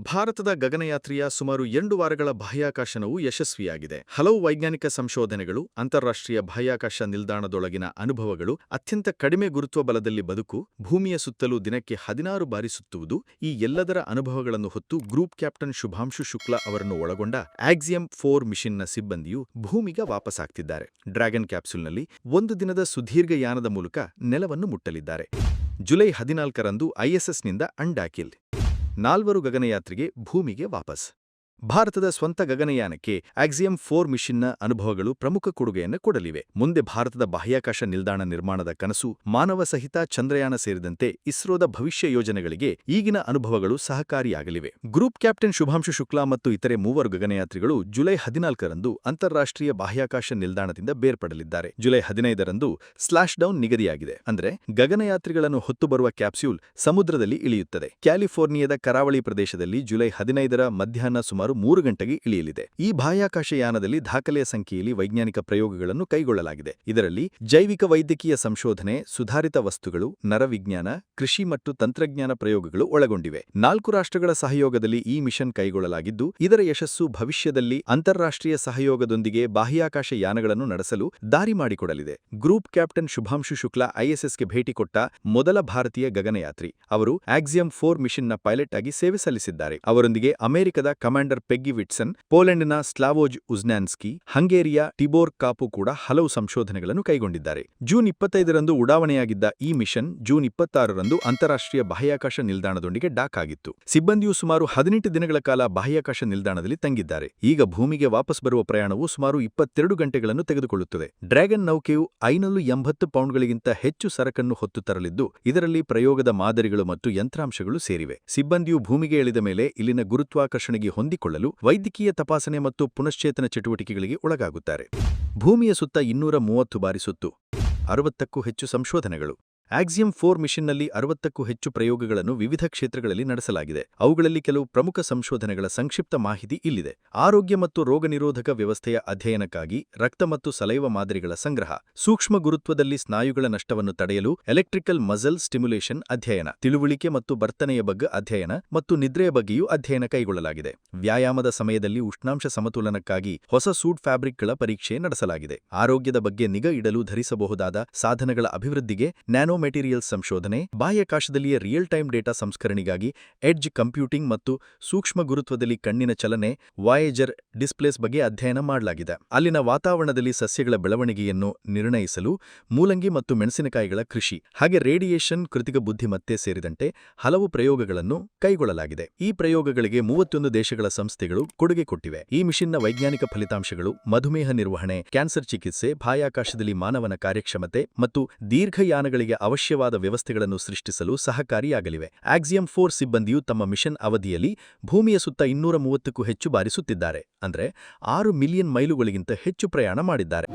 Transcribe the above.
ಭಾರತದ ಗಗನಯಾತ್ರೆಯ ಸುಮಾರು ಎರಡು ವಾರಗಳ ಬಾಹ್ಯಾಕಾಶನವು ಯಶಸ್ವಿಯಾಗಿದೆ. ಹಲವು ವೈಜ್ಞಾನಿಕ ಸಂಶೋಧನೆಗಳು, ಅಂತಾರಾಷ್ಟ್ರೀಯ ಬಾಹ್ಯಾಕಾಶ ನಿಲ್ದಾಣದೊಳಗಿನ ಅನುಭವಗಳು, ಅತ್ಯಂತ ಕಡಿಮೆ ಗುರುತ್ವ ಬಲದಲ್ಲಿ ಬದುಕು, ಭೂಮಿಯ ಸುತ್ತಲೂ ದಿನಕ್ಕೆ ಹದಿನಾರು ಬಾರಿ ಸುತ್ತುವುದು, ಈ ಎಲ್ಲದರ ಅನುಭವಗಳನ್ನು ಹೊತ್ತು ಗ್ರೂಪ್ ಕ್ಯಾಪ್ಟನ್ ಶುಭಾಂಶು ಶುಕ್ಲಾ ಅವರನ್ನು ಒಳಗೊಂಡ ಆಕ್ಸಿಯಂ ಫೋರ್ ಮಿಷನ್ನ ಸಿಬ್ಬಂದಿಯು ಭೂಮಿಗೆ ವಾಪಸ್ಸಾಗ್ತಿದ್ದಾರೆ ಡ್ರ್ಯಾಗನ್ ಕ್ಯಾಪ್ಸೂಲ್ನಲ್ಲಿ ಒಂದು ದಿನದ ಸುದೀರ್ಘ ಯಾನದ ಮೂಲಕ ನೆಲವನ್ನು ಮುಟ್ಟಲಿದ್ದಾರೆ. ಜುಲೈ ಹದಿನಾಲ್ಕರಂದು ಐಎಸ್ಎಸ್ನಿಂದ ಅಂಡಾಕಿಲ್ ನಾಲ್ವರು ಗಗನಯಾತ್ರಿಗೆ ಭೂಮಿಗೆ ವಾಪಸ್. ಭಾರತದ ಸ್ವಂತ ಗಗನಯಾನಕ್ಕೆ ಆಕ್ಸಿಯಂ ಫೋರ್ ಮಿಷನ್ನ ಅನುಭವಗಳು ಪ್ರಮುಖ ಕೊಡುಗೆಯನ್ನು ಕೊಡಲಿವೆ. ಮುಂದೆ ಭಾರತದ ಬಾಹ್ಯಾಕಾಶ ನಿಲ್ದಾಣ ನಿರ್ಮಾಣದ ಕನಸು, ಮಾನವ ಸಹಿತ ಚಂದ್ರಯಾನ ಸೇರಿದಂತೆ ಇಸ್ರೋದ ಭವಿಷ್ಯ ಯೋಜನೆಗಳಿಗೆ ಈಗಿನ ಅನುಭವಗಳು ಸಹಕಾರಿಯಾಗಲಿವೆ. ಗ್ರೂಪ್ ಕ್ಯಾಪ್ಟನ್ ಶುಭಾಂಶು ಶುಕ್ಲಾ ಮತ್ತು ಇತರೆ ಮೂವರು ಗಗನಯಾತ್ರಿಗಳು ಜುಲೈ ಹದಿನಾಲ್ಕರಂದು ಅಂತಾರಾಷ್ಟ್ರೀಯ ಬಾಹ್ಯಾಕಾಶ ನಿಲ್ದಾಣದಿಂದ ಬೇರ್ಪಡಲಿದ್ದಾರೆ. ಜುಲೈ ಹದಿನೈದರಂದು ಸ್ಲಾಶ್ ಡೌನ್ ನಿಗದಿಯಾಗಿದೆ. ಅಂದರೆ ಗಗನಯಾತ್ರಿಗಳನ್ನು ಹೊತ್ತು ಬರುವ ಕ್ಯಾಪ್ಸ್ಯೂಲ್ ಸಮುದ್ರದಲ್ಲಿ ಇಳಿಯುತ್ತದೆ. ಕ್ಯಾಲಿಫೋರ್ನಿಯಾದ ಕರಾವಳಿ ಪ್ರದೇಶದಲ್ಲಿ ಜುಲೈ ಹದಿನೈದರ ಮಧ್ಯಾಹ್ನ ಮೂರು ಗಂಟೆಗೆ ಇಳಿಯಲಿದೆ. ಈ ಬಾಹ್ಯಾಕಾಶ ಯಾನದಲ್ಲಿ ದಾಖಲೆಯ ಸಂಖ್ಯೆಯಲ್ಲಿ ವೈಜ್ಞಾನಿಕ ಪ್ರಯೋಗಗಳನ್ನು ಕೈಗೊಳ್ಳಲಾಗಿದೆ. ಇದರಲ್ಲಿ ಜೈವಿಕ ವೈದ್ಯಕೀಯ ಸಂಶೋಧನೆ, ಸುಧಾರಿತ ವಸ್ತುಗಳು, ನರವಿಜ್ಞಾನ, ಕೃಷಿ ಮತ್ತು ತಂತ್ರಜ್ಞಾನ ಪ್ರಯೋಗಗಳು ಒಳಗೊಂಡಿವೆ. ನಾಲ್ಕು ರಾಷ್ಟ್ರಗಳ ಸಹಯೋಗದಲ್ಲಿ ಈ ಮಿಷನ್ ಕೈಗೊಳ್ಳಲಾಗಿದ್ದು, ಇದರ ಯಶಸ್ಸು ಭವಿಷ್ಯದಲ್ಲಿ ಅಂತಾರಾಷ್ಟ್ರೀಯ ಸಹಯೋಗದೊಂದಿಗೆ ಬಾಹ್ಯಾಕಾಶ ಯಾನಗಳನ್ನು ನಡೆಸಲು ದಾರಿ ಮಾಡಿಕೊಡಲಿದೆ. ಗ್ರೂಪ್ ಕ್ಯಾಪ್ಟನ್ ಶುಭಾಂಶು ಶುಕ್ಲಾ ಐಎಸ್ಎಸ್ಗೆ ಭೇಟಿ ಕೊಟ್ಟ ಮೊದಲ ಭಾರತೀಯ ಗಗನಯಾತ್ರಿ, ಅವರು ಆಕ್ಸಿಯಂ ಫೋರ್ ಮಿಷನ್ನ ಪೈಲಟ್ ಆಗಿ ಸೇವೆ ಸಲ್ಲಿಸಿದ್ದಾರೆ. ಅವರೊಂದಿಗೆ ಅಮೆರಿಕದ ಕಮಾಂಡರ್ ಪೆಗ್ಗಿ ವಿಟ್ಸನ್, ಪೋಲೆಂಡ್ನ ಸ್ಲಾವೋಜ್ ಉಜ್ನಾನ್ಸ್ಕಿ ಹಂಗೇರಿಯ ಟಿಬೋರ್ ಕಾಪು ಕೂಡ ಹಲವು ಸಂಶೋಧನೆಗಳನ್ನು ಕೈಗೊಂಡಿದ್ದಾರೆ. ಜೂನ್ ಇಪ್ಪತ್ತೈದರಂದು ಉಡಾವಣೆಯಾಗಿದ್ದ ಈ ಮಿಷನ್ ಜೂನ್ ಇಪ್ಪತ್ತಾರರಂದು ಅಂತಾರಾಷ್ಟ್ರೀಯ ಬಾಹ್ಯಾಕಾಶ ನಿಲ್ದಾಣದೊಂದಿಗೆ ಡಾಕ್ ಆಗಿತ್ತು. ಸಿಬ್ಬಂದಿಯು ಸುಮಾರು ಹದಿನೆಂಟು ದಿನಗಳ ಕಾಲ ಬಾಹ್ಯಾಕಾಶ ನಿಲ್ದಾಣದಲ್ಲಿ ತಂಗಿದ್ದಾರೆ. ಈಗ ಭೂಮಿಗೆ ವಾಪಸ್ ಬರುವ ಪ್ರಯಾಣವು ಸುಮಾರು ಇಪ್ಪತ್ತೆರಡು ಗಂಟೆಗಳನ್ನು ತೆಗೆದುಕೊಳ್ಳುತ್ತದೆ. ಡ್ರ್ಯಾಗನ್ ನೌಕೆಯು ಐನೂರು ಎಂಬತ್ತು ಪೌಂಡ್ಗಳಿಗಿಂತ ಹೆಚ್ಚು ಸರಕನ್ನು ಹೊತ್ತು ತರಲಿದ್ದು, ಇದರಲ್ಲಿ ಪ್ರಯೋಗದ ಮಾದರಿಗಳು ಮತ್ತು ಯಂತ್ರಾಂಶಗಳು ಸೇರಿವೆ. ಸಿಬ್ಬಂದಿಯು ಭೂಮಿಗೆ ಇಳಿದ ಮೇಲೆ ಇಲ್ಲಿನ ಗುರುತ್ವಾಕರ್ಷಣೆಗೆ ಹೊಂದಿಕೊಳ್ಳಲು ವೈದ್ಯಕೀಯ ತಪಾಸಣೆ ಮತ್ತು ಪುನಶ್ಚೇತನ ಚಟುವಟಿಕೆಗಳಿಗೆ ಒಳಗಾಗುತ್ತಾರೆ. ಭೂಮಿಯ ಸುತ್ತ ಇನ್ನೂರ ಮೂವತ್ತು ಬಾರಿ ಸುತ್ತು. ಅರವತ್ತಕ್ಕೂ ಹೆಚ್ಚು ಸಂಶೋಧನೆಗಳು. ಆಕ್ಸಿಯಂ ಫೋರ್ ಮಿಷನ್ನಲ್ಲಿ ಅರವತ್ತಕ್ಕೂ ಹೆಚ್ಚು ಪ್ರಯೋಗಗಳನ್ನು ವಿವಿಧ ಕ್ಷೇತ್ರಗಳಲ್ಲಿ ನಡೆಸಲಾಗಿದೆ. ಅವುಗಳಲ್ಲಿ ಕೆಲವು ಪ್ರಮುಖ ಸಂಶೋಧನೆಗಳ ಸಂಕ್ಷಿಪ್ತ ಮಾಹಿತಿ ಇಲ್ಲಿದೆ. ಆರೋಗ್ಯ ಮತ್ತು ರೋಗನಿರೋಧಕ ವ್ಯವಸ್ಥೆಯ ಅಧ್ಯಯನಕ್ಕಾಗಿ ರಕ್ತ ಮತ್ತು ಸಲೈವ ಮಾದರಿಗಳ ಸಂಗ್ರಹ, ಸೂಕ್ಷ್ಮ ಗುರುತ್ವದಲ್ಲಿ ಸ್ನಾಯುಗಳ ನಷ್ಟವನ್ನು ತಡೆಯಲು ಎಲೆಕ್ಟ್ರಿಕಲ್ ಮಜಲ್ ಸ್ಟಿಮ್ಯುಲೇಷನ್ ಅಧ್ಯಯನ, ತಿಳುವಳಿಕೆ ಮತ್ತು ಬರ್ತನೆಯ ಬಗ್ಗೆ ಅಧ್ಯಯನ ಮತ್ತು ನಿದ್ರೆಯ ಬಗ್ಗೆಯೂ ಅಧ್ಯಯನ ಕೈಗೊಳ್ಳಲಾಗಿದೆ. ವ್ಯಾಯಾಮದ ಸಮಯದಲ್ಲಿ ಉಷ್ಣಾಂಶ ಸಮತೋಲನಕ್ಕಾಗಿ ಹೊಸ ಸೂಟ್ ಫ್ಯಾಬ್ರಿಕ್ಗಳ ಪರೀಕ್ಷೆ ನಡೆಸಲಾಗಿದೆ. ಆರೋಗ್ಯದ ಬಗ್ಗೆ ನಿಗಾ ಇಡಲು ಧರಿಸಬಹುದಾದ ಸಾಧನಗಳ ಅಭಿವೃದ್ಧಿಗೆ ನ್ಯಾನೋ ಮೆಟೀರಿಯಲ್ಸ್ ಸಂಶೋಧನೆ, ಬಾಹ್ಯಾಕಾಶದಲ್ಲಿಯೇ ರಿಯಲ್ ಟೈಮ್ ಡೇಟಾ ಸಂಸ್ಕರಣೆಗಾಗಿ ಎಡ್ಜ್ ಕಂಪ್ಯೂಟಿಂಗ್ ಮತ್ತು ಸೂಕ್ಷ್ಮ ಗುರುತ್ವದಲ್ಲಿ ಕಣ್ಣಿನ ಚಲನೆ ವಾಯೇಜರ್ ಡಿಸ್ಪ್ಲೇಸ್ ಬಗ್ಗೆ ಅಧ್ಯಯನ ಮಾಡಲಾಗಿದೆ. ಅಲ್ಲಿನ ವಾತಾವರಣದಲ್ಲಿ ಸಸ್ಯಗಳ ಬೆಳವಣಿಗೆಯನ್ನು ನಿರ್ಣಯಿಸಲು ಮೂಲಂಗಿ ಮತ್ತು ಮೆಣಸಿನಕಾಯಿಗಳ ಕೃಷಿ, ಹಾಗೆ ರೇಡಿಯೇಷನ್ ಕೃತಿಕ ಬುದ್ಧಿಮತ್ತೆ ಸೇರಿದಂತೆ ಹಲವು ಪ್ರಯೋಗಗಳನ್ನು ಕೈಗೊಳ್ಳಲಾಗಿದೆ. ಈ ಪ್ರಯೋಗಗಳಿಗೆ ಮೂವತ್ತೊಂದು ದೇಶಗಳ ಸಂಸ್ಥೆಗಳು ಕೊಡುಗೆ ಕೊಟ್ಟಿವೆ. ಈ ಮಿಷನ್ನ ವೈಜ್ಞಾನಿಕ ಫಲಿತಾಂಶಗಳು, ಮಧುಮೇಹ ನಿರ್ವಹಣೆ, ಕ್ಯಾನ್ಸರ್ ಚಿಕಿತ್ಸೆ, ಬಾಹ್ಯಾಕಾಶದಲ್ಲಿ ಮಾನವನ ಕಾರ್ಯಕ್ಷಮತೆ ಮತ್ತು ದೀರ್ಘಯಾನಗಳಿಗೆ ಅವಶ್ಯವಾದ ವ್ಯವಸ್ಥೆಗಳನ್ನು ಸೃಷ್ಟಿಸಲು ಸಹಕಾರಿಯಾಗಲಿವೆ. ಆಕ್ಸಿಯಂ ಫೋರ್ ಸಿಬ್ಬಂದಿಯು ತಮ್ಮ ಮಿಷನ್ ಅವಧಿಯಲ್ಲಿ ಭೂಮಿಯ ಸುತ್ತ ಇನ್ನೂರ ಮೂವತ್ತಕ್ಕೂ ಹೆಚ್ಚು ಬಾರಿಸುತ್ತಿದ್ದಾರೆ. ಅಂದರೆ ಆರು ಮಿಲಿಯನ್ ಮೈಲುಗಳಿಗಿಂತ ಹೆಚ್ಚು ಪ್ರಯಾಣ ಮಾಡಿದ್ದಾರೆ.